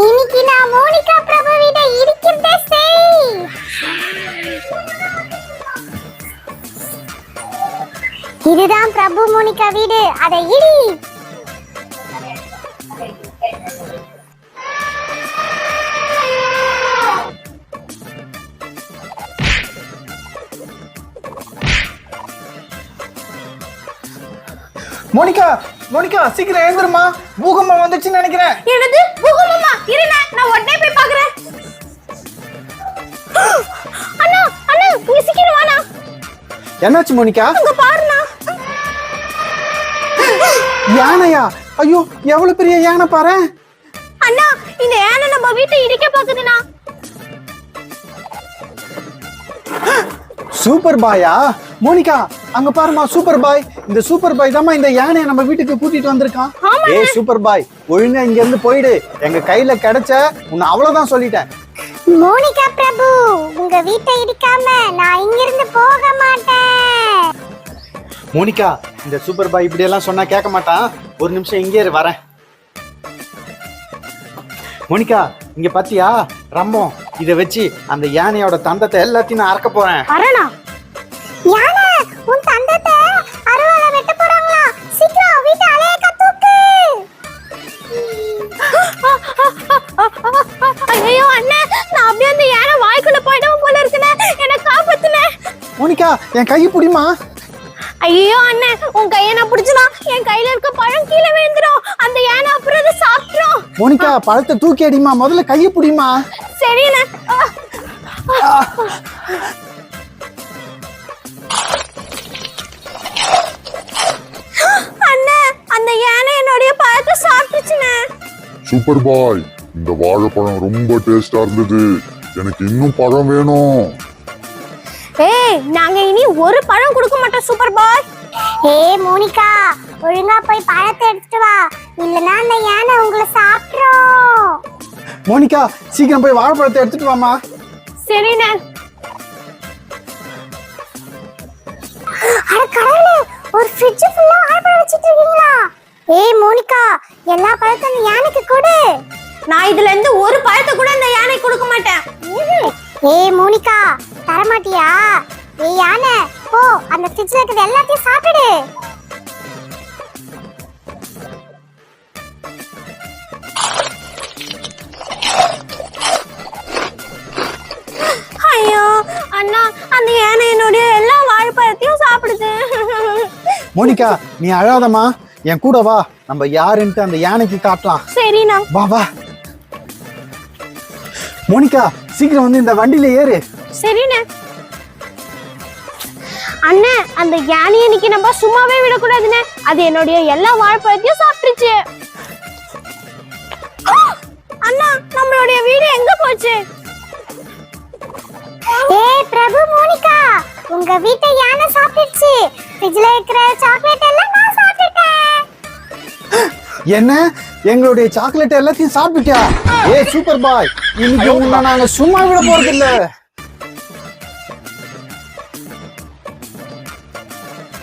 இன்னைக்கு நான் மோனிகா பிரபு வீட செய். இதுதான் பிரபு மோனிகா வீடு. அதை இடி. மோனிகா மோனிகா சீக்கிரம் எழுந்துருமா பூகம்பம் வந்துச்சுன்னு நினைக்கிறேன். என்னது? பூகம்பமா இருண்ணா நான் உடனே போய் பாக்குறேன் அண்ணா அண்ணா நீ சீக்கிரம் வாண்ணா. என்னாச்சு மோனிகா? அங்க பாருண்ணா. யானையா? ஐயோ எவ்வளவு பெரிய யானை பாரு. அண்ணா இந்த யானை நம்ம வீட்டை இடிக்க பாக்குதுண்ணா சூப்பர் பாயா. மோனிகா அங்க பாருமா சூப்பர் பாய் இந்த சூப்பர் பாய் தாம்மா இந்த யானையை நம்ம வீட்டுக்கு கூட்டிட்டு வந்திருக்கான். ஏய் சூப்பர் பாய் ஒழுங்கா இங்க இருந்து போயிடு. எங்க கையில கிடைச்ச உன்னை அவ்வளவுதான் சொல்லிட்டேன். மோனிகா பிரபு உங்க வீட்டை இடிக்காம நான் இங்கிருந்து போக மாட்டேன். மோனிகா இந்த சூப்பர் பாய் இப்படி எல்லாம் சொன்னா கேட்க மாட்டான். ஒரு நிமிஷம் இங்கே வரேன். மோனிகா இங்க பாத்தியா? ரம்மம் இத வச்சு அந்த யானையோட தந்தத்தை எல்லாத்தையும் நான் அறக்க போறேன். ஐயோ அண்ணா நான் அப்படியே அந்த யானை வாய்க்குள்ள போயிடவும் போல இருக்குண்ணே. என்னை காப்பாத்துனே மோனிகா என் கை பிடிமா? ஐயோ அண்ணே உன் கையை நான் பிடிச்சனா என் கையில இருக்க பழம் கீழே விழுந்துரும். அந்த யானை அப்புறம் அதை சாப்பிட்டுரும். மோனிகா பழத்தை தூக்கி அடிமா. முதல்ல கையை பிடிமா? சரிண்ணே. சூப்பர் பாய் இந்த வாழைப்பழம் ரொம்ப டேஸ்டா இருந்தது. எனக்கு இன்னும் பழம் வேணும். ஏய் நாங்க இனி ஒரு பழம் கொடுக்க மாட்டோம் சூப்பர் பாய் ஏ மோனிகா ஒழுங்கா போய் பழத்தை எடுத்துட்டு வா. இல்லனா அந்த யானை உங்களை சாப்பிட்றோம் மோனிகா சீக்கிரம் போய் வாழைப்பழத்தை எடுத்துட்டு வாமா சரிண்ணே அட கடவுளே ஒரு ஃப்ரிட்ஜ் ஃபுல்லா ஆப்பிள் வச்சிட்டு இருக்கீங்களா? ஏய் மோனிகா எல்லா பழத்தையும் அந்த யானைக்கு கொடு. நான் இதுல இருந்து ஒரு பழத்தை கூட இந்த யானை கொடுக்க மாட்டேன். ஏய் மோனிகா தரமாட்டியா? ஏய் யானை போ அந்த ஃப்ரிட்ஜ்ல இருக்கிறது எல்லாத்தையும் சாப்பிடு. ஐயோ அண்ணா அந்த யானை என்னுடைய எல்லா வாழைப்பழத்தையும் சாப்பிடுது. மோனிகா நீ அழாதம்மா. என் கூட வா. நம்ம யாருன்ட்டு அந்த யானைக்கு காட்டலாம். சரிண்ணா. வா வா. மோனிகா சீக்கிரம் வந்து இந்த வண்டியில ஏறு. சரிண்ணே. அண்ணே அந்த யானையை இன்னைக்கு நம்ம சும்மாவே விடக்கூடாதுண்ணே. அது என்னுடைய எல்லா வாழைப்பழத்தையும் சாப்பிட்டுச்சு ஆ! அண்ணா நம்மளுடைய வீடு எங்க போச்சு? ஏய் பிரபு மோனிகா உங்க வீட்டை யானை சாப்பிட்டுச்சு ஃப்ரிட்ஜ்ல இருக்கிற சாக்லேட் என்ன? எங்களுடைய சாக்லேட் எல்லாத்தையும் சாப்பிட்டுட்டியா? ஏய் சூப்பர் பாய் இன்னைக்கு உன்னை நாங்க சும்மா விட போறது இல்லை